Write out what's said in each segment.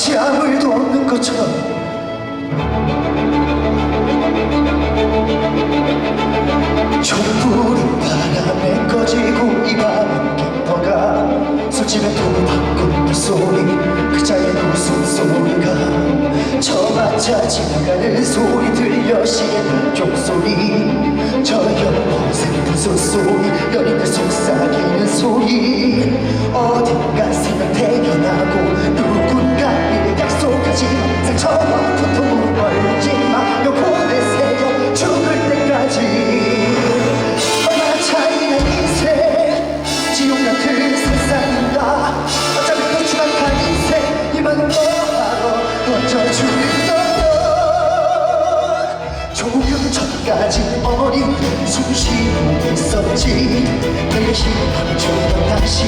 마치 아무 일도 없는 것처럼. 촛불은 바람에 꺼지고 이 밤은 깊어가. 술집에 돈 바꾼 소리 그 자의 웃음소리가. 저마차 지나가는 소리 들려 시계는 종소리. 저 연못의 무슨 소리 연인들 속삭이는 소리 거야 조금 전까지 어린 숨 쉬고 있었지. 내게 힘을 다시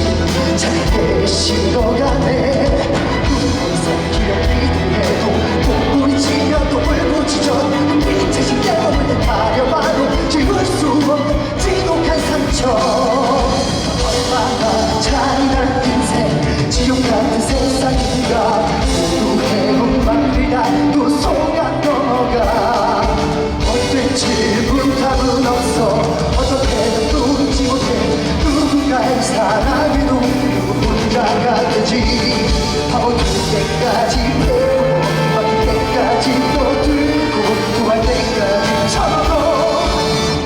잘게 식어가네. 꿈에서 기억이 돼도 눈물이 지려도 울부짖어 빛에 신경을 가려봐도 지울 수 없는 지독한 상처. 얼마나 잔인한 인생 지옥 같은 세상인가 그다도 속아 넘어가. 어땠지 문답은 없어. 어떻게든 뚫지 못해. 누군가의 사랑에도 누군가가 되지. 바보 될 때까지 배우고 바뀔 때까지 또 들고 구할 때까지 참고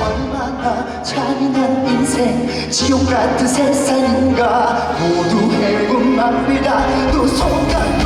얼마나 잔인한 인생. 지옥 같은 세상인가. 모두 믿다. 또 속아